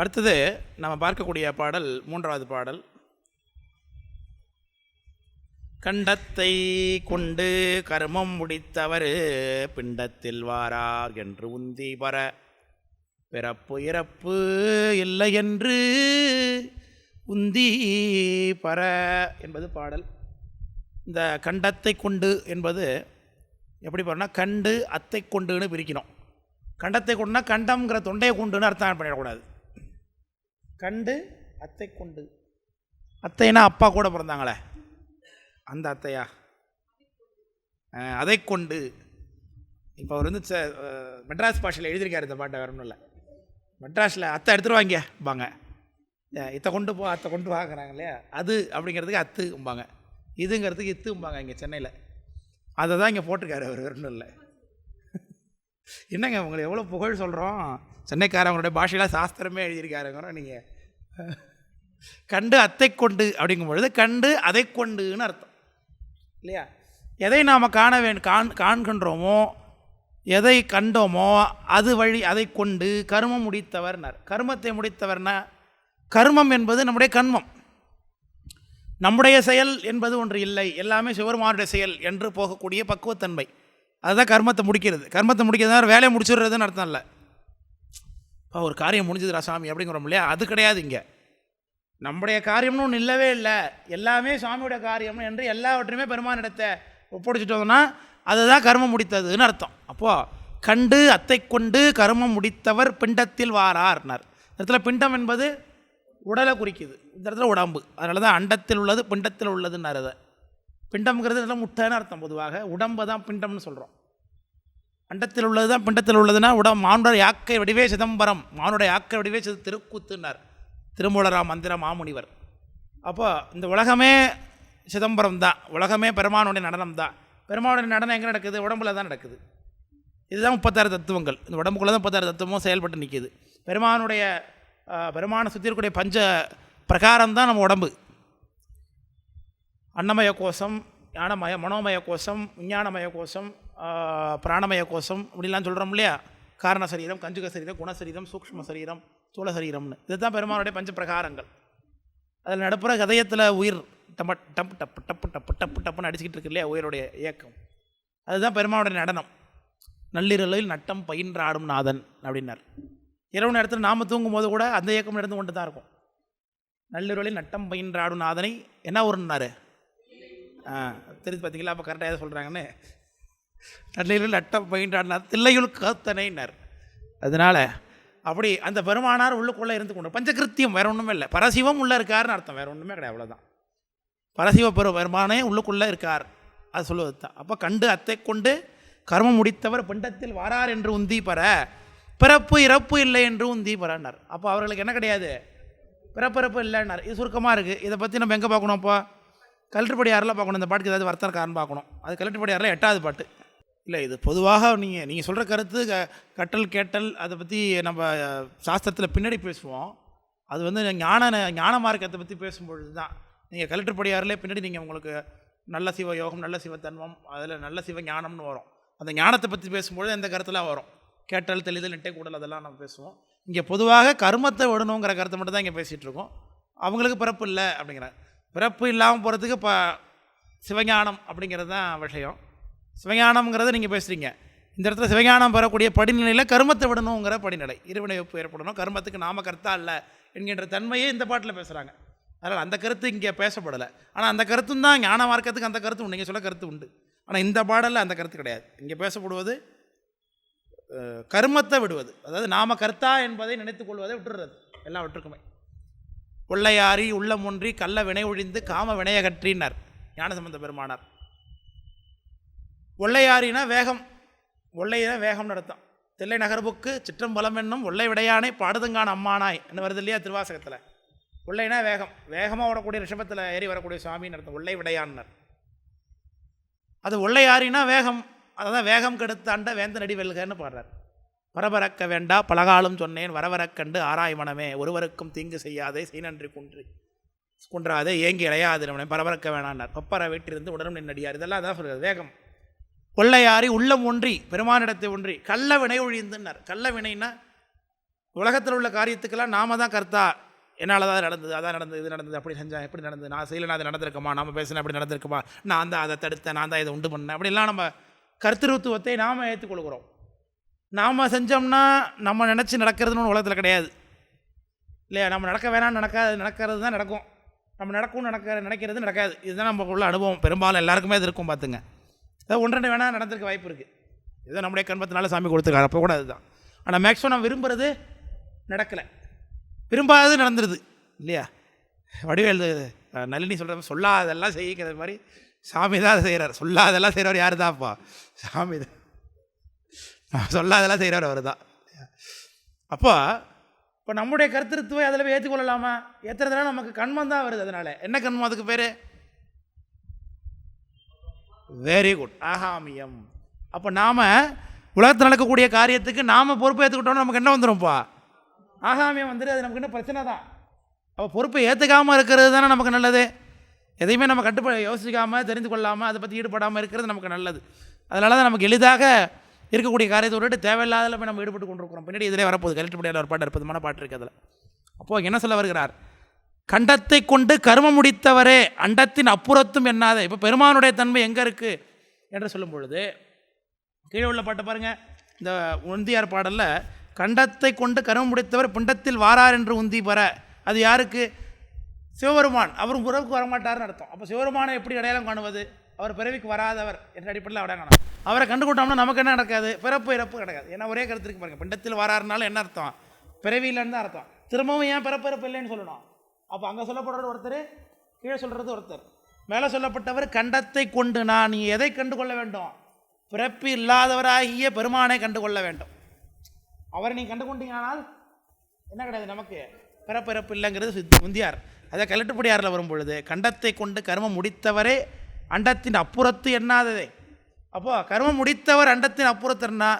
அடுத்தது நம்ம பார்க்கக்கூடிய பாடல் மூன்றாவது பாடல். கண்டத்தை கொண்டு கர்மம் முடித்தவர் பிண்டத்தில் வாரார் என்று உந்தி வர பிறப்பு இறப்பு இல்லை என்று உந்தி பர என்பது பாடல். இந்த கண்டத்தை கொண்டு என்பது எப்படி பாருன்னா கண்டு அத்தை கொண்டுன்னு பிரிக்கணும். கண்டத்தை கொண்டுனா கண்டம்ங்கிற தொண்டையை கொண்டுன்னு அர்த்தம் பண்ணிடக்கூடாது. கண்டு அத்தை கொண்டு. அத்தைனா அப்பா கூட பிறந்தாங்களே? அந்த அத்தையா? அதை கொண்டு. இப்போ அவர் வந்து மெட்ராஸ் பாஷையில் எழுதியிருக்காரு இந்த பாட்டை வேறு ஒன்றும் இல்லை. மெட்ராஸில் அத்தை எடுத்துகிட்டு வாங்க பாங்க இத்தை கொண்டு போ அத்தை கொண்டு வாங்குறாங்க இல்லையா? அது அப்படிங்கிறதுக்கு அத்தும்பாங்க இதுங்கிறதுக்கு இத்தும்பாங்க இங்கே சென்னையில். அதை தான் இங்கே போட்டிருக்காரு அவர் வேறு ஒன்றும் இல்லை. என்னங்க உங்களை எவ்வளோ புகழ் சொல்கிறோம் சென்னைக்காரவங்களுடைய பாஷையில் சாஸ்திரமே எழுதியிருக்காருங்கிறோம் நீங்கள் கண்டு அத்தை கொண்டு அப்படிங்கும் பொழுது கண்டு அதை கொண்டுன்னு அர்த்தம். இல்லையா? எதை நாம் காண வேண்டும் காண் காண்கின்றோமோ எதை கண்டோமோ அது வழி அதை கொண்டு கர்மம் முடித்தவர்னார். கர்மத்தை முடித்தவர்னா கர்மம் என்பது நம்முடைய கண்மம். நம்முடைய செயல் என்பது ஒன்று இல்லை. எல்லாமே சிவருமானுடைய செயல் என்று போகக்கூடிய பக்குவத்தன்மை. அதுதான் கர்மத்தை முடிக்கிறது. கர்மத்தை முடிக்கிறதுனால வேலையை முடிச்சிடுறதுன்னு அர்த்தம் இல்லை. இப்போ ஒரு காரியம் முடிஞ்சதுரா சாமி அப்படிங்கிறோம் இல்லையா? அது கிடையாது இங்கே. நம்முடைய காரியம்னு ஒன்று இல்லவே இல்லை. எல்லாமே சாமியோடைய காரியம் என்று எல்லாவற்றையுமே பெருமானிடத்தை ஒப்படைச்சிட்டோம்னா அதுதான் கர்மம் முடித்ததுன்னு அர்த்தம். அப்போது கண்டு அத்தை கொண்டு கர்மம் முடித்தவர் பிண்டத்தில் வாரார்னார். இந்த இடத்துல பிண்டம் என்பது உடலை குறிக்குது. இந்த இடத்துல உடம்பு. அதனால தான் அண்டத்தில் உள்ளது பிண்டத்தில் உள்ளதுன்னு அதை பிண்டம்ங்கிறது நல்லா முட்டைன்னு அர்த்தம் பொதுவாக. உடம்பை தான் பிண்டம்னு சொல்கிறோம் அண்டத்தில் உள்ளது தான் பிண்டத்தில் உள்ளதுன்னா உடம்பு மானுட யாக்கை வடிவே சிதம்பரம். மானுட யாக்கை வடிவே சித திருக்கூத்துன்னார். திருமூலரா மந்திர மாமுனிவர். அப்போ இந்த உலகமே சிதம்பரம் தான். உலகமே பெருமானுடைய நடனம் தான். பெருமானுடைய நடனம் எங்கே நடக்குது? உடம்புல தான் நடக்குது. இதுதான் முப்பத்தாறு தத்துவங்கள். இந்த உடம்புக்குள்ளே தான் முப்பத்தாறு தத்துவமும் செயல்பட்டு நிற்கிது பெருமானுடைய பெருமானை சுற்றி இருக்கக்கூடிய பஞ்ச பிரகாரம் தான் நம்ம உடம்பு. அன்னமய கோஷம் ஞானமய மனோமய கோஷம் விஞ்ஞானமய கோஷம் பிராணமய கோஷம் இப்படிலாம் சொல்கிறோம் இல்லையா? காரண சரீரம் கஞ்சுக சரீரம் குணசரீரம் சூக்ம சரீரம் சூழ சரீரம்னு. இதுதான் பெருமானுடைய பஞ்ச பிரகாரங்கள் அதில் நடப்புற கதயத்தில் உயிர் டம டப் டப்பு டப்பு டப்பு டப்பு டப்புன்னு அடிச்சுக்கிட்டு இருக்கு இல்லையா உயிரோடைய இயக்கம். அதுதான் பெருமானுடைய நடனம். நள்ளிரலில் நட்டம் பயின்ற ஆடும் நாதன் அப்படின்னார். இரவு நேரத்தில் நாம் தூங்கும் போது கூட அந்த இயக்கம் நடந்து கொண்டு தான் இருக்கும். நள்ளிரலில் நட்டம் பயின்ற ஆடும் நாதனை என்ன ஒருன்னாரு ஆ தெரிஞ்சு பார்த்தீங்களா அப்போ கரெக்டாக எதை சொல்கிறாங்கன்னு நன்னையில் நட்டம் பயின்ற தில்லையுள் காத்தனைனார் அதனால் அப்படி அந்த பெருமானார் உள்ளுக்குள்ளே இருந்து கொண்டு பஞ்சகிருத்தியம் வேறு ஒன்றுமே இல்லை. பரசிவம் உள்ளே இருக்காருன்னு அர்த்தம் வேறு ஒன்றுமே கிடையாது அவ்வளோதான் பரசிவ பெரு பெருமானே உள்ளுக்குள்ளே இருக்கார். அது சொல்லுவது தான் அப்போ கண்டு அத்தை கொண்டு கர்மம் முடித்தவர் பிண்டத்தில் வாரார் என்று உந்தி பெற பிறப்பு இறப்பு இல்லை என்று உந்தி பெறனார் அப்போ அவர்களுக்கு என்ன கிடையாது? பிறப்பிறப்பு இல்லைன்னார். இது சுருக்கமாக இருக்குது இதை பற்றி நம்ம எங்கே பார்க்கணும் அப்போ? கலெக்டர்படி யாரெல்லாம் பார்க்கணும். இந்த பாட்டுக்கு ஏதாவது வர்த்தன காரணம் பார்க்கணும். அது கலெக்டர்படி யாரெல்லாம் எட்டாவது பாட்டு. இல்லை இது பொதுவாக நீங்கள் நீங்கள் சொல்கிற கருத்து க கட்டல் கேட்டல் அதை பற்றி நம்ம சாஸ்திரத்தில் பின்னாடி பேசுவோம். அது வந்து ஞான ஞான மார்க்கத்தை பற்றி பேசும்பொழுது தான் நீங்கள் கலெக்டர் பின்னாடி நீங்கள் உங்களுக்கு நல்ல சிவ யோகம் நல்ல சிவத்தன்மம் அதில் நல்ல சிவ ஞானம்னு வரும். அந்த ஞானத்தை பற்றி பேசும்பொழுது எந்த கருத்துலாம் வரும்? கேட்டல் தெளிதல் நெட்டை கூடல் அதெல்லாம் நம்ம பேசுவோம். இங்கே பொதுவாக கர்மத்தை விடணுங்கிற கருத்தை மட்டும் தான் இங்கே பேசிகிட்ருக்கோம் அவங்களுக்கு பிறப்பு இல்லை அப்படிங்கிறேன் பிறப்பு இல்லாமல் போகிறதுக்கு இப்போ சிவஞானம் அப்படிங்கிறது தான் விஷயம். சிவஞானம்ங்கிறத நீங்கள் பேசுகிறீங்க இந்த இடத்துல சிவஞானம் பெறக்கூடிய படிநிலையில் கருமத்தை விடணுங்கிற படிநிலை. இருவினை ஒப்பு ஏற்படணும். கருமத்துக்கு நாம கர்த்தா இல்லை என்கின்ற தன்மையே இந்த பாட்டில் பேசுகிறாங்க அதனால் அந்த கருத்து இங்கே பேசப்படலை. ஆனால் அந்த கருத்தும் தான் ஞான மார்க்கத்துக்கு அந்த கருத்து உண்டு. நீங்கள் சொல்ல கருத்து உண்டு. ஆனால் இந்த பாடலில் அந்த கருத்து கிடையாது. இங்கே பேசப்படுவது கருமத்தை விடுவது. அதாவது நாம கர்த்தா என்பதை நினைத்துக் கொள்வதை விட்டுறது. விட்டுருக்குமே கொள்ளையாரி உள்ளம் ஒன்றி கள்ள வினை ஒழிந்து காம வினையகற்றினர். ஞானசம்பந்த பெருமானார். ஒள்ளையாரினா வேகம். ஒள்ளையினா வேகம் நடத்தும் தில்லை நகர்புக்கு சிற்றம்பலம் என்னும் ஒள்ளை விடையானை பாடுதுங்கான அம்மானாய். என்ன வருது இல்லையா திருவாசகத்தில்? ஒல்லைனா வேகம். வேகமாக ஓடக்கூடிய ரிஷபத்தில் ஏறி வரக்கூடிய சுவாமின்னு அர்த்தம். ஒள்ளை விடையான்னர். அது ஒள்ளையாரினா வேகம். அதான் வேகம் கெடுத்தாண்ட வேந்த நடி வெல்கன்னு பாடுறார். பரபரக்க வேண்டா பலகாலம் சொன்னேன் வரவரக்கண்டு கண்டு ஒருவருக்கும் தீங்கு செய்யாதே செய்நன்றி குன்றி குன்றாதே ஏங்கி இளையாது நம்மனை பரபரக்க வேணான்னார். பப்பர வீட்டிலிருந்து உடனும் நின்னடியார். இதெல்லாம் அதான் சொல்கிறது வேகம். கொள்ளையாரி உள்ளம் ஒன்றி பெருமானிடத்தை ஒன்றி கள்ள வினை ஒழிந்துன்னார். கள்ள வினைனா உலகத்தில் உள்ள காரியத்துக்கெல்லாம் நாம தான் கர்த்தா என்னால் தான் நடந்தது அதான் நடந்தது இது நடந்தது அப்படி செஞ்சேன் எப்படி நடந்தது நான் செய்யலை அது நடந்திருக்குமா நம்ம பேசினேன் அப்படி நடந்திருக்குமா நான் தான் அதை தடுத்தேன் நான் தான் இதை உண்டு பண்ணேன் அப்படிலாம் நம்ம கர்த்தருத்துவத்தை நாம் ஏற்றுக்கொள்கிறோம் நாம் செஞ்சோம்னா நம்ம நினச்சி நடக்கிறதுன்னு ஒன்று உலகத்தில் கிடையாது. இல்லையா? நம்ம நடக்க வேணாம் நடக்காது நடக்கிறது தான் நடக்கும். நம்ம நடக்கும் நடக்க நினைக்கிறது நடக்காது. இதுதான் நம்ம உள்ள அனுபவம். பெரும்பாலும் எல்லாருக்குமே அது இருக்கும் பார்த்துங்க. ஏதோ ஒன்றரை வேணால் நடந்திருக்க வாய்ப்பு இருக்குது ஏதோ நம்முடைய கண்பத்தினால சாமி கொடுத்துருக்காரு. அப்போ கூட அதுதான். ஆனால் மேக்ஸிமம் நம்ம விரும்புகிறது நடக்கலை. விரும்பாதது நடந்துருது. இல்லையா? வடிவேல் நளினி சொல்கிற சொல்லாதெல்லாம் செய்யிக்கிற மாதிரி சாமி தான் அதை செய்கிறார் சொல்லாதெல்லாம் செய்கிறவர் யார் தான்ப்பா சாமி தான். சொல்லாதெல்லாம் செய்கிறவர் அவர் தான் அப்போ இப்போ நம்முடைய கருத்திருத்துவை அதில் போய் ஏற்றுக்கொள்ளலாமா? ஏற்றுறதுனால நமக்கு கண்மம் தான் வருது அதனால். என்ன கண்மம் அதுக்கு பேர்? வெரி குட் ஆகாமியம். அப்போ நாம் உலகத்தில் நடக்கக்கூடிய காரியத்துக்கு நாம் பொறுப்பு ஏற்றுக்கிட்டோம்னா நமக்கு என்ன வந்துடும்ப்பா ஆகாமியம் வந்துட்டு அது நமக்கு இன்னும் பிரச்சனை தான்? அப்போ பொறுப்பை ஏற்றுக்காமல் இருக்கிறது தானே நமக்கு நல்லது? எதையுமே நம்ம கட்டுப்ப யோசிக்காமல் தெரிந்து கொள்ளாமல் அதை பற்றி ஈடுபடாமல் இருக்கிறது நமக்கு நல்லது. அதனால தான் நமக்கு எளிதாக இருக்கக்கூடிய காரியத்தை விட்டு தேவையில்லாதல போய் நம்ம ஈடுபட்டு கொண்டிருக்கிறோம். பின்னாடி இதிலே வரப்போகுது. கலெக்டர் ஒரு பாட்டு அற்புதமான பாட்டு இருக்குது அதில். அப்போது என்ன சொல்ல வருகிறார்? கண்டத்தை கொண்டு கருமம் முடித்தவரே அண்டத்தின் அப்புறத்தும் என்னாத. இப்போ பெருமானுடைய தன்மை எங்கே இருக்குது என்று சொல்லும் பொழுது கீழே உள்ள பாட்டை பாருங்கள் இந்த உந்தியார் பாடலில் கண்டத்தை கொண்டு கருமம் முடித்தவர் பிண்டத்தில் வாரார் என்று உந்தி பெற. அது யாருக்கு? சிவபெருமான். அவர் உறவுக்கு வரமாட்டார்னு அர்த்தம். அப்போ சிவபெருமானை எப்படி அடையாளம் காணுவது? அவர் பிறவிக்கு வராதவர் என்ற அடிப்படையில் அடையாளம் காணும். அவரை கண்டுகொண்டோம்னா நமக்கு என்ன நடக்காது? பிறப்பு இறப்பு நடக்காது ஏன்னா ஒரே கருத்துக்கு பாருங்க. பிண்டத்தில் வராருனாலும் என்ன அர்த்தம்? பிறவியிலன்னு தான் அர்த்தம். திரும்பவும் ஏன் பிறப்பு இறப்பு இல்லைன்னு சொல்லணும்? அப்போ அங்கே சொல்லப்படுறது ஒருத்தர் கீழே சொல்கிறது ஒருத்தர். மேலே சொல்லப்பட்டவர் கண்டத்தை கொண்டு நான். நீ எதை கண்டு கொள்ள வேண்டும்? பிறப்பு இல்லாதவராகிய பெருமானை கண்டு கொள்ள வேண்டும். அவரை நீ கண்டு கொண்டீங்கனால் என்ன கிடையாது நமக்கு. பிறப்பிறப்பு இல்லைங்கிறது சித் முந்தியார். அதை கலட்டுப்படியாரில் வரும் பொழுது கண்டத்தை கொண்டு கர்மம் முடித்தவரே அண்டத்தின் அப்புறத்து எண்ணாததே. அப்போ கர்மம் முடித்தவர் அண்டத்தின் அப்புறத்தின்னா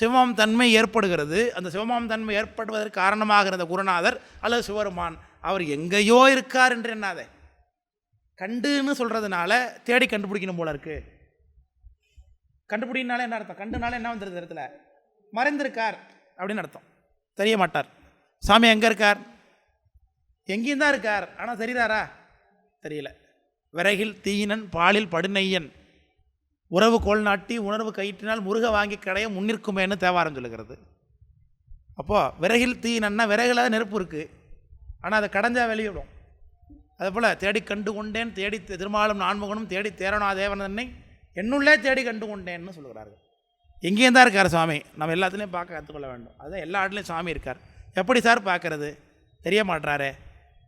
சிவமாம் தன்மை ஏற்படுகிறது. அந்த சிவமாம் தன்மை ஏற்படுவதற்கு காரணமாக இருந்த குருநாதர் அல்லது சிவருமான் அவர் எங்கேயோ இருக்கார் என்று எண்ணாதே. கண்டுன்னு சொல்கிறதுனால தேடி கண்டுபிடிக்கணும் போல இருக்கு. கண்டுபிடினாலே என்ன அர்த்தம்? கண்டுனால என்ன வந்துருது இடத்துல? மறைந்திருக்கார் அப்படின்னு அர்த்தம். தெரிய மாட்டார். சாமி எங்கே இருக்கார்? எங்கேயும் தான் இருக்கார். ஆனால் தெரியுறாரா தெரியல. விறகில் தீயினன் பாலில் படுநெய்யன். உறவு கோல் நாட்டி உணர்வு கயிற்றினால் முருக வாங்கி கடைய முன்னிற்குமேன்னு தேவாரம் சொல்லுகிறது. அப்போது விறகில் தீயினன்னா விறகுல நெருப்பு இருக்குது ஆனால் அதை கடைஞ்சா வெளியிடும். அதுபோல் தேடி கண்டு கொண்டேன் தேடி திருமாலும் நான்முகனும் தேடி தேரணா தேவன் தன்னை என்னுள்ளே தேடி கண்டு கொண்டேன்னு சொல்கிறார்கள் எங்கேயும் தான் இருக்கார் சுவாமி. நம்ம எல்லாத்துலேயும் பார்க்க கற்றுக்கொள்ள வேண்டும். அதுதான் எல்லா இடத்துலையும் சாமி இருக்கார். எப்படி சார் பார்க்கறது? தெரிய மாட்றாரே.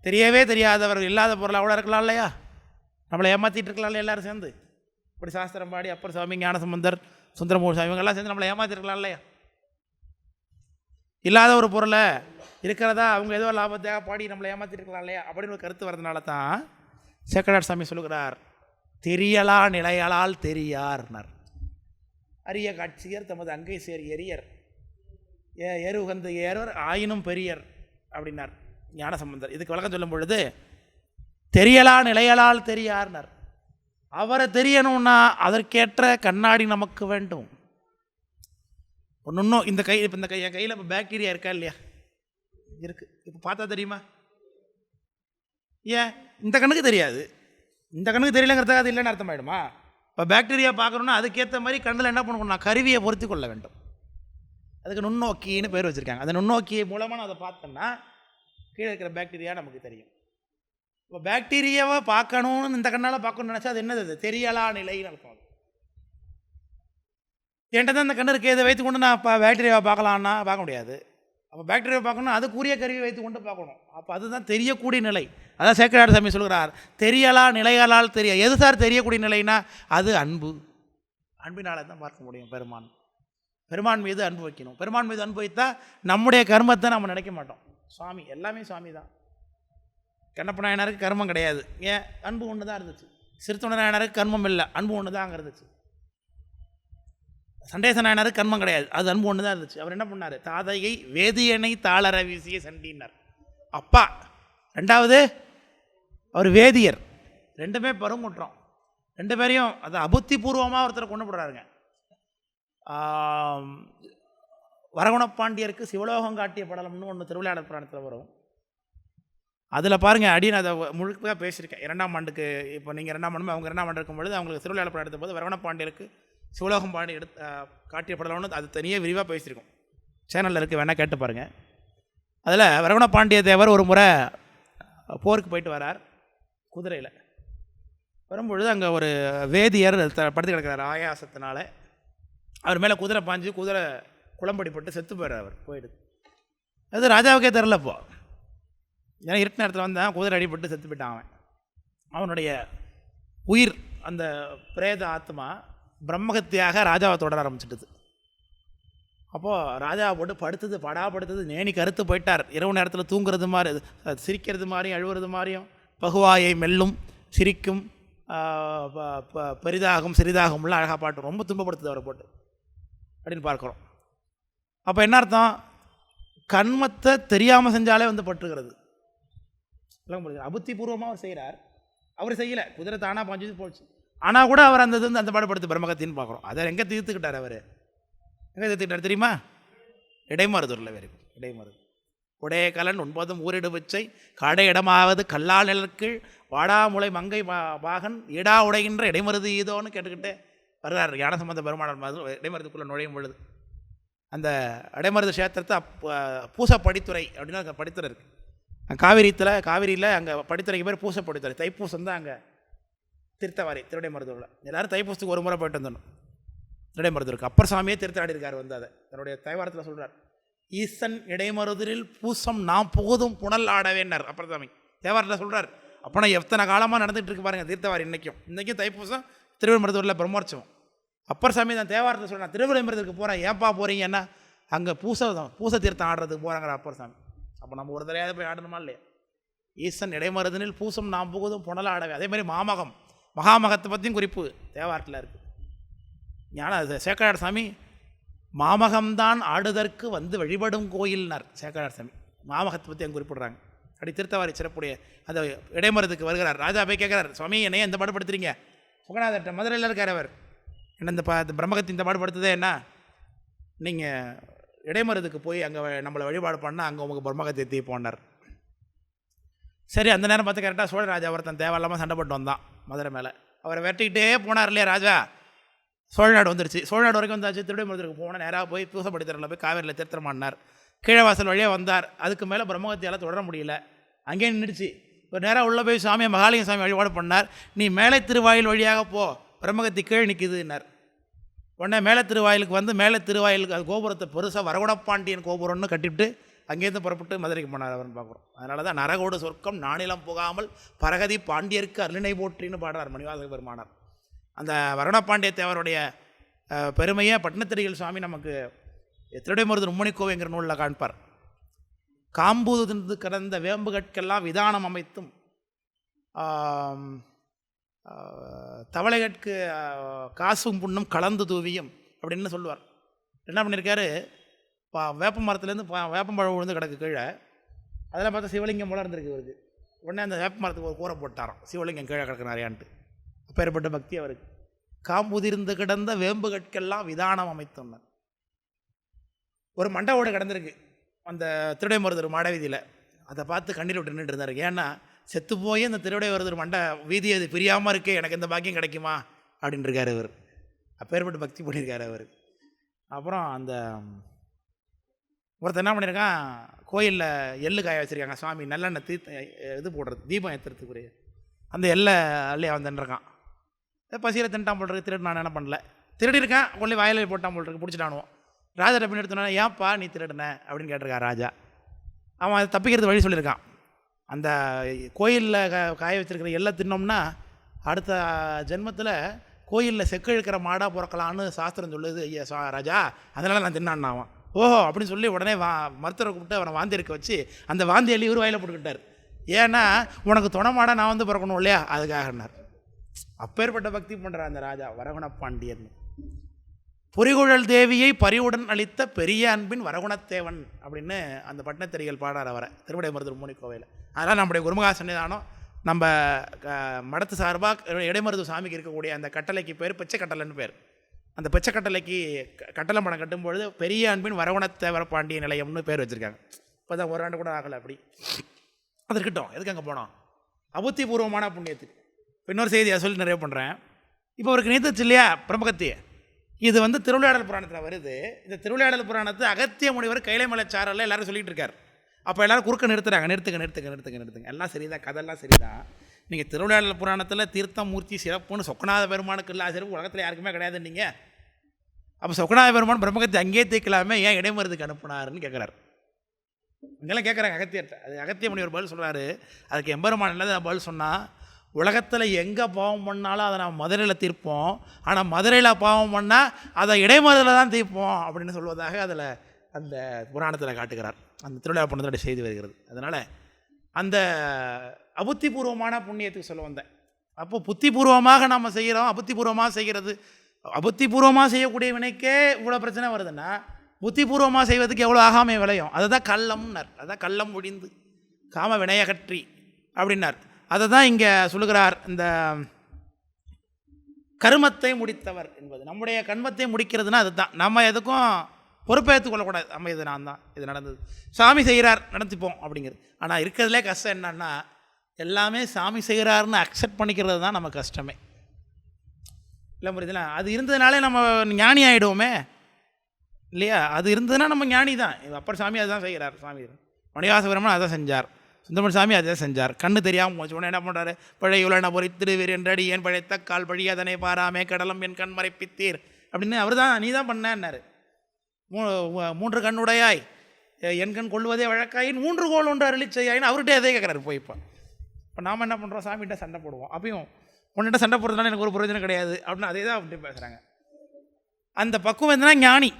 தெரியவே தெரியாதவர் இல்லாத பொருளாக கூட இருக்கலாம் இல்லையா? நம்மளை ஏமாற்றிட்டு இருக்கலாம்ல எல்லோரும் சேர்ந்து. இப்படி சாஸ்திரம் பாடி அப்பர் சுவாமி ஞானசம்பந்தர் சுந்தரமூர் சுவாமி இவங்கெல்லாம் சேர்ந்து நம்மளை ஏமாற்றிருக்கலாம் இல்லையா? இல்லாத ஒரு பொருளை இருக்கிறதா அவங்க ஏதோ லாபத்தையாக பாடி நம்மளை ஏமாற்றிட்டு இருக்கலாம் இல்லையா? அப்படின்னு ஒரு கருத்து வரதுனால தான் சேக்கடார் சாமி சொல்லுகிறார் தெரியலா நிலையலால் தெரியார்னர். அரிய காட்சியர் தமது அங்கை சேர் எரியர். ஏ ஏறு உகந்த ஏறவர் ஆயினும் பெரியர் அப்படின்னார் ஞானசம்பந்தர். இதுக்கு விளக்கம் சொல்லும் பொழுது தெரியலா நிலையலால் தெரியார்னர். அவரை தெரியணும்னா அதற்கேற்ற கண்ணாடி நமக்கு வேண்டும். ஒன்று இன்னும் இந்த கை இப்போ இந்த கை என் கையில் இப்போ பாக்டீரியா இருக்கா இல்லையா? இருக்குது இப்போ பார்த்தா தெரியுமா? ஏன்? இந்த கண்ணுக்கு தெரியாது. இந்த கண்ணுக்கு தெரியலங்கிறதுக்காக அது இல்லைன்னு அர்த்தம் ஆகிடுமா இப்போ பாக்டீரியா பார்க்குறோன்னா அதுக்கேற்ற மாதிரி கண்ணில் என்ன பண்ணணும்னா கருவியை பொருத்தி கொள்ள வேண்டும். அதுக்கு நுண்ணோக்கின்னு பேர் வச்சுருக்காங்க. அந்த நுண்ணோக்கி மூலமாக நான் அதை பார்த்தேன்னா கீழே இருக்கிற பாக்டீரியா நமக்கு தெரியும். இப்போ பாக்டீரியாவை பார்க்கணும்னு இந்த கண்ணால் பார்க்கணும்னு நினச்சா அது என்னது அது? தெரியலா நிலைன்னு அர்த்தம் என்கிட்ட தான் இந்த கண்ணு இருக்கு. இதை வைத்துக்கொண்டு நான் இப்போ பாக்டீரியாவை பார்க்கலான்னா பார்க்க முடியாது. அப்போ பாக்டீரியாவை பார்க்கணும் அதுக்குரிய வைத்து வைத்துக்கொண்டு பார்க்கணும். அப்போ அதுதான் தெரியக்கூடிய நிலை. அதான் சேக்கராடு சாமி சொல்கிறார் தெரியலா நிலைகளால் தெரிய எது சார் தெரியக்கூடிய நிலைனா அது அன்பு. அன்பினால் தான் பார்க்க முடியும் பெருமான். பெருமான் மீது அன்பு வைக்கணும். பெருமான் மீது அன்பு வைத்தால் நம்முடைய கர்மத்தை நம்ம நினைக்க மாட்டோம். சுவாமி எல்லாமே சுவாமி தான் கண்ணப்ப நாயனாருக்கு கர்மம் கிடையாது. ஏன்? அன்பு ஒன்று தான் இருந்துச்சு. சிறுத்தொண்ட நாயனாருக்கு கர்மம் இல்லை. அன்பு ஒன்று தான் அங்கே இருந்துச்சு. சண்டேச நாயனாருக்கு கர்மம் கிடையாது. அது அன்பு ஒன்று தான் இருந்துச்சு. அவர் என்ன பண்ணார்? தாதையை வேதியனை தாளர வீசிய சண்டினார். அப்பா ரெண்டாவது அவர் வேதியர். ரெண்டுமே பெருங்குற்றம். ரெண்டு பேரையும் அது அபுத்தி பூர்வமாக ஒருத்தரை கொண்டு போடுறாருங்க. வரகுணப்பாண்டியருக்கு சிவலோகம் காட்டிய படலம்னு ஒன்று திருவிளையாடல் புராணத்தில் வரும். அதில் பாருங்கள் அடி நான் அதை முழுக்க பேசியிருக்கேன். இரண்டாம் ஆண்டுக்கு இப்போ நீங்கள் இரண்டாம் ஆண்டு அவங்க இரண்டாம் ஆண்டு இருக்கும் பொழுது அவங்களுக்கு திருவிழா புராணம் எடுத்த போது வரகுணப்பாண்டியருக்கு சிவலோகம் பாண்டி எடுத்து காட்டிய படலாம்னு அது தனியாக விரிவாக பேசியிருக்கோம். சேனலில் இருக்குது வேணால் கேட்டு பாருங்கள் அதில் வரவண பாண்டிய தேவர் ஒரு முறை போருக்கு போயிட்டு வரார் குதிரையில். வரும்பொழுது அங்கே ஒரு வேதியர் த- படுத்து கிடக்கிறார் ஆயாசத்தினால. அவர் மேலே குதிரை பாஞ்சு குதிரை குளம்படிப்பட்டு செத்து போயிடுறார் அவர் போயிடுது அது ராஜாவுக்கே தெரிலப்போ ஏன்னா இருட்டு நேரத்தில் வந்தான் குதிரை அடிபட்டு செத்து போயிட்டான் அவன். அவனுடைய உயிர் அந்த பிரேத ஆத்மா பிரம்மகத்தியாக ராஜாவை தொடர ஆரம்பிச்சிட்டுது. அப்போது ராஜா போட்டு படுத்தது படா படுத்தது நேனி கருத்து போயிட்டார். இரவு நேரத்தில் தூங்குறது மாதிரி அது சிரிக்கிறது மாதிரியும் அழுவுறது மாதிரியும் பகுவாயை மெல்லும் சிரிக்கும் ஆ, ப- ப- பெரிதாகும் சிறிதாகும்லாம் அழகாக பாட்டு ரொம்ப துன்பப்படுத்துது அவரை போட்டு. அப்படின்னு பார்க்குறோம். அப்போ என்ன அர்த்தம்? கண்மத்தை தெரியாமல் செஞ்சாலே வந்து பட்டுருக்கிறது எல்லாம் புரியுது அபுத்திபூர்வமாக அவர் செய்கிறார் அவர் செய்யலை. குதிரை தானாக பாஞ்சது போச்சு. ஆனால் கூட அவர் அந்த இது வந்து அந்த பாடுபடுத்து பிரம்மகத்தின்னு பார்க்குறோம் அதை எங்கே தீர்த்துக்கிட்டார் அவர்? எங்கே தீர்த்துக்கிட்டார் தெரியுமா? இடைமருதூரில் வேறு இடைமருது உடைய கலன் ஒன்பதும் ஊரிடு பிச்சை கடை இடமாவது கல்லால் நிலக்கீழ் வாடாமுளை மங்கை பாகன் இடா உடைகின்ற இடைமருது ஈதோன்னு கேட்டுக்கிட்டே வர்றார். யான சம்பந்த பெருமாள் மாதிரி இடைமருதுக்குள்ளே நுழையும் பொழுது. அந்த இடைமருது கஷேத்திரத்தை பூசா பூச படித்துறை அப்படின்னு படித்துறை இருக்குது காவிரித்தில் காவிரியில் அங்கே படித்துறைக்கு பேர் பூச படித்துறை தைப்பூசம் தான் அங்கே திருத்தவாரி திருடை மருதூரில். எல்லாரும் தைப்பூசத்துக்கு ஒரு முறை போயிட்டு வந்துடணும் திருடை மருதூருக்கு. அப்பர் சாமியே திருத்தாடி இருக்கார் வந்து அதை. தன்னுடைய தேவாரத்தில் சொல்கிறார் ஈசன் இடைமருதலில் பூசம் நான் போதும் புனல் ஆடவேன்னார் அப்பர் சாமி. தேவாரத்தில் சொல்கிறார் அப்போனா எத்தனை காலமாக நடந்துகிட்டு இருக்கு பாருங்கள் தீர்த்தவாரி இன்றைக்கும் இன்றைக்கும் தைப்பூசம் திருவிழமருதூரில் பிரம்மோற்சவம். அப்பர் சாமி தான் தேவாரத்தில் சொல்கிறேன் திருவிழமருதுக்கு போகிறேன் ஏன்பா போகிறீங்கன்னா அங்கே பூச பூச தீர்த்தம் ஆடுறதுக்கு போகிறாங்கிற அப்பர் சாமி. அப்போ நம்ம ஒரு தடையாவது போய் ஆடணுமா இல்லையா? ஈசன் இடைமருதனில் பூசம் நாம் புகுதும் புனல் ஆடவே. அதே மாதிரி மாமகம். மகாமகத்தை பற்றியும் குறிப்பு தேவாரத்தில் இருக்குது ஞான அது சேக்கடார் சாமி மாமகம்தான் ஆடுதற்கு வந்து வழிபடும் கோயில்னார். சேக்கராட சாமி. மாமகத்தை பற்றி அங்கே குறிப்பிடுறாங்க. அப்படி திருத்தவாரி சிறப்புடைய அந்த இடைமருதுக்கு வருகிறார். ராஜா போய் கேட்குறார் சுவாமி இந்த எந்த பாடுபடுத்துறீங்க சுகநாதர்கிட்ட மதுரையில் இருக்கார் அவர். என்ன இந்த பா இந்த பிரம்மகத்தி இந்த பாடுபடுத்துதே என்ன? நீங்கள் இடைமருதுக்கு போய் அங்கே நம்மளை வழிபாடு பண்ணால் அங்கே உங்களுக்கு பிரம்மகத்தை தீ போனார். சரி அந்த நேரம் பார்த்து கரெக்டாக சோழராஜா ஒருத்தன் தேவையில்லாமல் சண்டை போட்டு வந்தான் மதுரை மேலே. அவரை வெட்டிக்கிட்டே போனார் இல்லையா ராஜா? சோழநாடு வந்துருச்சு. சோழநாடு வரைக்கும் வந்தாச்சு. திருவிடைமருதருக்கு போனால் நேராக போய் பூசப்படுத்துறல போய் காவேரியில் திருத்தரமானார் கீழவாசல் வழியாக வந்தார். அதுக்கு மேலே பிரம்மகத்தியால் தொடர முடியல. அங்கேயே நின்றுச்சு ஒரு நேராக உள்ளே போய் சாமியை மகாலிங்க சாமி வழிபாடு பண்ணார். நீ மேலே திருவாயில் வழியாக போ. பிரம்மகத்தி கீழ் நிற்கிதுன்னார் உடனே மேலே திருவாயிலுக்கு வந்து மேலே திருவாயிலுக்கு அது கோபுரத்தை பெருசாக வரகுணப்பாண்டியன் கோபுரம்னு கட்டிவிட்டு அங்கேருந்து புறப்பட்டு மதுரைக்கு போனார் அவர்னு பார்க்குறோம். அதனால தான் நரகோடு சொர்க்கம் நானிலம் புகாமல் பரகதி பாண்டியருக்கு அருளினை போற்றின்னு பாடுறார் மணிவாசக பெருமானார். அந்த வருணப்பாண்டிய தேவருடைய பெருமையை பட்டினத்திரிகள் சுவாமி நமக்கு திருடைமருது உம்மணிக்கோவைங்கிற நூலில் காண்பார். காம்பூது தின்று கிடந்த வேம்புகட்கெல்லாம் விதானம் அமைத்தும் தவளைகட்கு காசும் புண்ணும் கலந்து தூவியும் அப்படின்னு சொல்லுவார். என்ன பண்ணியிருக்காரு பா வேப்ப மரத்துலேருந்து பா வேப்பம்பழம் விழுந்து கிடக்கு கீழே. அதில் பார்த்தா சிவலிங்கம் போல இருந்திருக்கு இவருக்கு. உடனே அந்த வேப்ப மரத்துக்கு ஒரு கூரை போட்டாராம். சிவலிங்கம் கீழே கிடக்கு நிறையான்ட்டு அப்பேற்பட்ட பக்தி அவருக்கு. காம்புதிர்ந்து கிடந்த வேம்பு கற்கெல்லாம் விதானம் அமைத்துள்ளார் ஒரு மண்டவோடு கிடந்திருக்கு. அந்த திருடை மருதர் வீதியில். அதை பார்த்து கண்ணீர் விட்டு நின்றுட்டு இருந்தார். ஏன்னா செத்து போய் அந்த திருடைமருதர் மண்டை வீதி அது பிரியாமல் இருக்கே எனக்கு இந்த பாக்கியம் கிடைக்குமா? அப்படின்னு இருக்கார் அவர். அப்பேற்பட்டு பக்தி பண்ணியிருக்காரு அவர். அப்புறம் அந்த ஒருத்தர் என்ன பண்ணியிருக்கான் கோயிலில் எள்ளு காய வச்சுருக்காங்க சுவாமி நல்லெண்ணெய் தீர்த்த இது போடுறது தீபம் ஏற்றுறதுக்குரிய அந்த எல்லை அள்ளி அவன் தின்னுருக்கான். பசியில் தின்ட்டான் போல் இருக்கு திருடு நான் என்ன பண்ணல. திருடிருக்கேன் கொள்ளி வயலில் போட்டான் போல் இருக்கு பிடிச்சிட்டானுவோம். ராஜா டப்பின் எடுத்தோன்னா ஏன்ப்பா நீ திருடுன? அப்படின்னு கேட்டிருக்கான் ராஜா. அவன் அதை தப்பிக்கிறது வழி சொல்லியிருக்கான். அந்த கோயிலில் காய வச்சுருக்கிற எல்லை தின்னோம்னா அடுத்த ஜென்மத்தில் கோயிலில் செக்கு இழுக்கிற மாடாக பிறக்கலான்னு சாஸ்திரம் சொல்லுது ஐயா சா ராஜா. அதனால் நான் தின்னான்னாவான் அவன் ஓஹோ அப்படின்னு சொல்லி உடனே வா மருத்துவரை கூப்பிட்டு அவனை வாந்தி இருக்க வச்சு அந்த வாந்தி எள்ளி இவர் வாயில் போட்டுக்கிட்டார். ஏன்னா உனக்கு துணை மாடா நான் வந்து பிறக்கணும் இல்லையா? அதுக்காகனார் அப்பேற்பட்ட பக்தி பண்ணுற அந்த ராஜா வரகுண பாண்டியன். பொறிகுழல் தேவியை பரிவுடன் அளித்த பெரிய அன்பின் வரகுணத்தேவன் அப்படின்னு அந்த பட்டினத்தறிகள் பாடார் அவரை திருவிடை மருதூர் மூணி கோவையில். அதனால் நம்முடைய குருமகா சன்னிதானம் நம்ம க- மடத்து சார்பாக இடைமருது சாமிக்கு இருக்கக்கூடிய அந்த கட்டளைக்கு பேர் பச்சை கட்டளைன்னு பேர். அந்த பிச்சைக்கட்டளைக்கு க- கட்டளை மடம் கட்டும்பொழுது பெரிய அன்பின் வரகுணத்தேவர பாண்டிய நிலையம்னு பேர் வச்சுருக்காங்க. இப்போ தான் ஒரு ஆண்டு கூட ஆகலை அப்படி. அது இருக்கட்டும் எதுக்கு அங்கே போனோம்? அபுத்திபூர்வமான புண்ணியத்துக்கு. இன்னொரு செய்தியை சொல்லி நிறைய பண்ணுறேன் இப்போ அவருக்கு நேத்துச்சு இல்லையா பிரம்மகத்தியை இது வந்து திருவிளையாடல் புராணத்தில் வருது. இந்த திருவிளையாடல் புராணத்தை அகத்திய முனிவர் கைலைமலை சாரல்ல எல்லாரும் சொல்லிகிட்டு இருக்கார். அப்போ எல்லோரும் குறுக்க நிறுத்துறாங்க. நிறுத்துங்க நிறுத்துங்க நிறுத்துங்க நிறுத்துங்க. எல்லாம் சரிதான் கதெல்லாம் சரிதான். நீங்கள் திருவிளையாடல் புராணத்தில் தீர்த்தமூர்த்தி சிறப்புன்னு சொக்கநாத பெருமானுக்கு இல்லை சிறப்பு உலகத்தில் யாருக்குமே கிடையாது நீங்கள் அப்போ சொக்கநாத பெருமான் பிரம்மகத்தை அங்கேயே தீர்க்கலாமே ஏன் இடைமருதுக்கு அனுப்புனாருன்னு கேட்குறாரு இங்கெல்லாம் கேட்குறாங்க அகத்தியர்கிட்ட அது அகத்திய முனிவர் பதில் சொல்கிறாரு அதுக்கு எம்பெருமான் என்னது நான் பதில் சொன்னால் உலகத்தில் எங்கே பாவம் பண்ணாலும் அதை நான் மதுரையில் தீர்ப்போம். ஆனால் மதுரையில் பாவம் பண்ணால் அதை இடைமதுரையில் தான் தீர்ப்போம் அப்படின்னு சொல்வதாக அதில் அந்த புராணத்தில் காட்டுகிறார். அந்த திருவிழா புராணத்தோட செய்தி வருகிறது. அதனால் அந்த அபுத்திபூர்வமான புண்ணியத்துக்கு சொல்ல வந்தேன். அப்போ புத்திபூர்வமாக நம்ம செய்கிறோம் அபுத்திபூர்வமாக செய்கிறது. அபுத்திபூர்வமாக செய்யக்கூடிய வினைக்கே இவ்வளோ பிரச்சனை வருதுன்னா புத்திபூர்வமாக செய்வதுக்கு எவ்வளோ ஆகாமை விளையும். அதுதான் கள்ளம்னார். அதுதான் கள்ளம் ஒழிந்து காம வினையகற்றி அப்படின்னார். அதை தான் இங்கே சொல்லுகிறார் இந்த கருமத்தை முடித்தவர் என்பது. நம்முடைய கண்மத்தை முடிக்கிறதுனா அதுதான். நம்ம எதுக்கும் பொறுப்பேற்றுக் கொள்ளக்கூடாது. நம்ம இது நான் தான். இது நடந்தது. சாமி செய்கிறார் நடத்திப்போம் அப்படிங்கிறது. ஆனால் இருக்கிறதுலே கஷ்டம் என்னன்னா எல்லாமே சாமி செய்கிறாருன்னு அக்செப்ட் பண்ணிக்கிறது தான் நம்ம கஷ்டமே. இல்லை புரியுதுல? அது இருந்ததுனாலே நம்ம ஞானி ஆகிடுவோமே இல்லையா? அது இருந்ததுன்னா நம்ம ஞானி தான். அப்பர் சாமி அதுதான் செய்கிறார். சாமி மணிவாச அதை செஞ்சார். சுந்தரமன் சாமி அதை செஞ்சார். கண்ணு தெரியாமல் போச்சு என்ன பண்ணுறாரு பழைய உலன பொறித்திடுவீர் என்றடி என் பழைத்த கால் பழி அதனை பாராமே கடலம் என் கண் மறைப்பித்தீர். அப்படின்னு அவர் தான் நீ தான் பண்ணார் மூ மூன்று கண்ணுடையாய் என் கண் கொள்வதே வழக்காயின் மூன்று கோல் ஒன்று அருளி செய்யாயின்னு அவர்கிட்ட அதே கேட்குறாரு போய் இப்போ. இப்போ நாம் என்ன பண்ணுறோம் சாமிகிட்ட சண்டை போடுவோம். அப்பயும் உன்னிட்ட சண்டை போடுறதுனால எனக்கு ஒரு பிரயோஜனம் கிடையாது. அப்படின்னு அதே தான் அப்படி பேசுகிறாங்க அந்த பக்குவம் எதுனா ஞானி.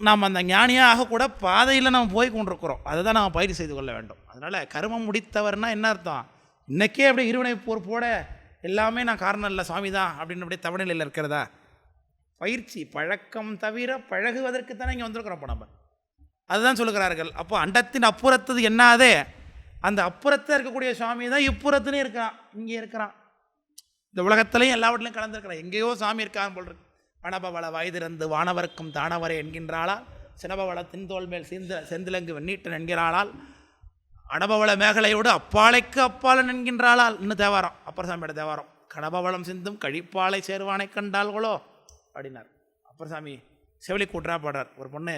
நாம் அந்த ஞானியாக கூட பாதையில் நம்ம போய் கொண்டிருக்கிறோம். அதை தான் நாம் பயிர் செய்து கொள்ள வேண்டும். அதனால் கருமம் முடித்தவர்னால் என்ன அர்த்தம்? இன்றைக்கே அப்படியே இருவினை பொறுப்போட எல்லாமே நான் காரணம் இல்லை சுவாமி தான் அப்படின்னு அப்படியே தவணையில் இருக்கிறதா? பயிற்சி பழக்கம் தவிர பழகுவதற்கு தானே இங்கே வந்திருக்கிறோம் இப்போ நம்ம. அதுதான் சொல்லுகிறார்கள். அப்போ அண்டத்தின் அப்புறத்தது என்னாதே? அந்த அப்புறத்தில் இருக்கக்கூடிய சுவாமி தான் இப்புறத்துலேயும் இருக்கிறான் இங்கே இருக்கிறான். இந்த உலகத்துலேயும் எல்லாவற்றிலையும் கலந்துருக்கிறான். எங்கேயோ சாமி இருக்கான் போல் இருக்கு. வனபவள வயதிருந்து வானவர்க்கும் தானவரே என்கின்றாளால் சினபவள தின்தோல் மேல் சிந்த செந்திலங்கு வெண்ணீட்டன் என்கிறாளால் அனபவள மேகலையோடு அப்பாலைக்கு அப்பாலன் என்கின்றாளால் இன்னும் தேவாரம் அப்பர் சாமியோட தேவாரம். கடபவளம் சிந்தும் கழிப்பாலை சேர்வானை கண்டாள்களோ? அப்படின்னார். அப்பர் சாமி செவிலி கூட்டுறா பாடுறார். ஒரு பொண்ணு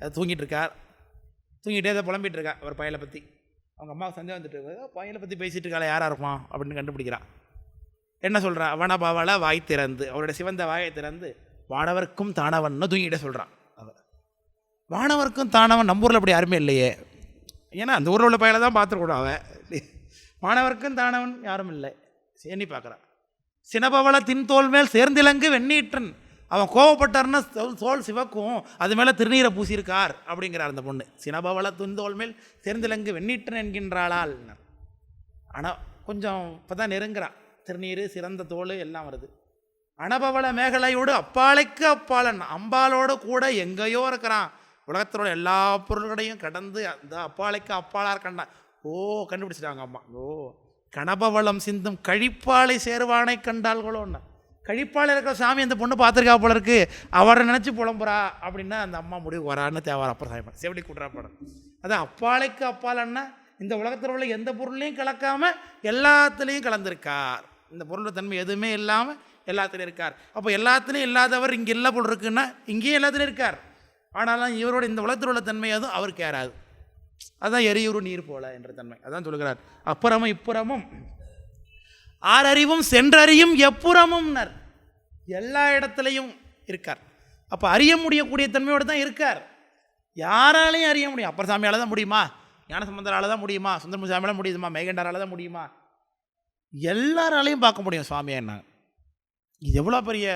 அது தூங்கிட்டு இருக்கார் தூங்கிட்டே அதை புலம்பிட்டு இருக்கா? ஒரு பையலை பற்றி அவங்க அம்மா சந்தேகம் வந்துட்டு பையலை பையனை பற்றி பேசிகிட்டு இருக்காளே யாராக இருப்பான் அப்படின்னு கண்டுபிடிக்கிறான் என்ன சொல்கிறான் வனபவள வாய் திறந்து. அவருடைய சிவந்த வாயை திறந்து வானவர்க்கும் தானவன்னு தூங்கிட்ட சொல்கிறான் அவர் வானவர்க்கும் தானவன் நம்ம ஊரில் அப்படி யாருமே இல்லையே. ஏன்னா அந்த ஊரில் உள்ள பையலை தான் பார்த்துருக்கூடாது அவன். மாணவர்க்கும் தானவன் யாரும் இல்லை. எண்ணி பார்க்குறான். சினபவள தின்தோல் மேல் சேர்ந்திலங்கு வெண்ணீற்றன் அவன் கோவப்பட்டார்னா தோல் சிவக்கும். அது மேலே திருநீரை பூசியிருக்கார் அப்படிங்கிறார் அந்த பொண்ணு. சினபவள துன்தோல் மேல் சேர்ந்திலங்கு வெண்ணீற்றன் என்கின்றாளால். ஆனால் கொஞ்சம் இப்போ தான் நெருங்குறான். திருநீர் சிறந்த தோல் எல்லாம் வருது. அனபவள மேகலையோடு அப்பாலைக்கு அப்பாலன் அம்பாலோடு கூட எங்கேயோ இருக்கிறான். உலகத்தோட எல்லா பொருள்களையும் கடந்து அந்த அப்பாலைக்கு அப்பாலாக இருக்கான் ஓ கண்டுபிடிச்சிட்டாங்க அம்மா. ஓ கணபவளம் சிந்தும் கழிப்பாலை சேருவானை கண்டாள்களோன்னு கழிப்பாலை இருக்கிற சாமி அந்த பொண்ணு பார்த்துருக்கா போல இருக்கு. அவரை நினச்சி புலம்புறா அப்படின்னா அந்த அம்மா முடிவு வரான்னு தேவார் அப்புறம் சாமி செவடி கூட்டுறா படம் அதான் அப்பாலைக்கு அப்பாலன்னா இந்த உலகத்தில் உள்ள எந்த பொருளையும் கலக்காமல் எல்லாத்துலேயும் கலந்திருக்கார். இந்த பொருளோட தன்மை எதுவுமே இல்லாமல் எல்லாத்துலேயும் இருக்கார். அப்போ எல்லாத்துலேயும் இல்லாதவர் இங்கே இல்லை போல் இருக்குன்னா இங்கேயும் எல்லாத்துலேயும் இருக்கார். ஆனாலும் இவரோட இந்த உலகத்தில் உள்ள தன்மை எதுவும் அவருக்கு ஏறாது அதுதான் எரியூறு நீர் போல என்ற தன்மை. அதான் சொல்கிறார் அப்புறமும் இப்புறமும் ஆறறிவும் சென்றறியும் எப்புறமும்னர். எல்லா இடத்துலையும் இருக்கார். அப்போ அறிய முடியக்கூடிய தன்மையோடு தான் இருக்கார். யாராலையும் அறிய முடியும். அப்பர் சாமியால் தான் முடியுமா? ஞானசம்பந்தரால் தான் முடியுமா? சுந்தரமு சாமியால் முடியுமா? மேகண்டாரால் தான் முடியுமா? எல்லாராலையும் பார்க்க முடியும் சுவாமியை என்ன. இது எவ்வளோ பெரிய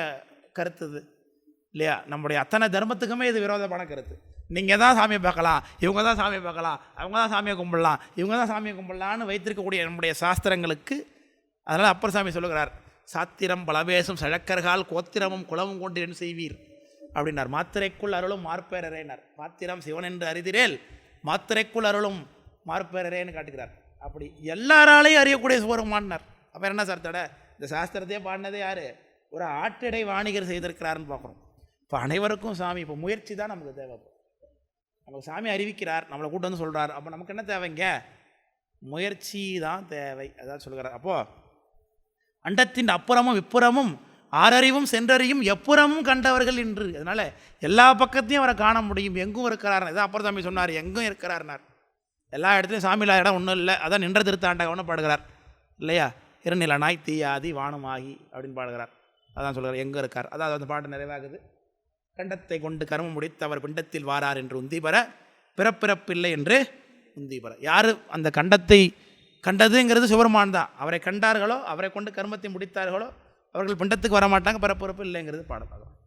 கருத்து இது. இல்லையா? நம்முடைய அத்தனை தர்மத்துக்குமே இது விரோதமான கருத்து. நீங்கள் தான் சாமியை பார்க்கலாம் இவங்க தான் சாமியை பார்க்கலாம் அவங்க தான் சாமியை கும்பிடலாம் இவங்க தான் சாமியை கும்பிடலான்னு வைத்திருக்கக்கூடிய நம்முடைய சாஸ்திரங்களுக்கு அதனால் அப்பர் சாமி சொல்லுகிறார் சாத்திரம் பலவேசம் சழக்கர்கள் கோத்திரமும் குலமும் கொண்டு என் செய்வீர் அப்படின்னார். மாத்திரைக்குள் அருளும் மார்பேரரேனார். பாத்திரம் சிவன் என்று அறிதிரேல் மாத்திரைக்குள் அருளும் மார்பேரரேன்னு காட்டுகிறார். அப்படி எல்லாராலையும் அறியக்கூடிய சுவரமானார் அப்போ என்ன சார் தடை? இந்த சாஸ்திரத்தையே பாடினதே யார்? ஒரு ஆட்டிடை வாணிகர் செய்திருக்கிறாருன்னு பார்க்குறோம். இப்போ அனைவருக்கும் சாமி இப்போ முயற்சி தான் நமக்கு தேவை நமக்கு சாமி அறிவிக்கிறார் நம்மளை கூட்டு வந்து சொல்கிறார் அப்போ நமக்கு என்ன தேவைங்க முயற்சி தான் தேவை அதான் சொல்கிறார் அப்போது அண்டத்தின் அப்புறமும் இப்புறமும் ஆறறிவும் சென்றறியும் எப்புறமும் கண்டவர்கள் என்று அதனால் எல்லா பக்கத்தையும் அவரை காண முடியும். எங்கும் இருக்கிறார் இதான் அப்புறம் தம்பி சொன்னார் எங்கும் இருக்கிறார்னார். எல்லா இடத்துலையும் சாமி இல்லாத இடம் ஒன்றும் இல்லை. அதான் நின்ற திருத்தாண்டகம்னு பாடுகிறார் இல்லையா? இருநிலனாய் தீயாதி வானமாகி அப்படின்னு பாடுகிறார். அதான் சொல்கிறார் எங்கே இருக்கார்? அதாவது அந்த பாட்டு நிறைவாகுது. கண்டத்தை கொண்டு கர்மம் முடித்தவர் பிண்டத்தில் வாரார் என்று உந்தி பெற பிறப்பிறப்பில்லை என்று உந்திபர பெற. யார் அந்த கண்டத்தை கண்டதுங்கிறது சிவருமான் தான். அவரை கண்டார்களோ அவரை கொண்டு கர்மத்தை முடித்தார்களோ அவர்கள் பிண்டத்துக்கு வர மாட்டாங்க பிறப்பிறப்பு இல்லைங்கிறது பாடம்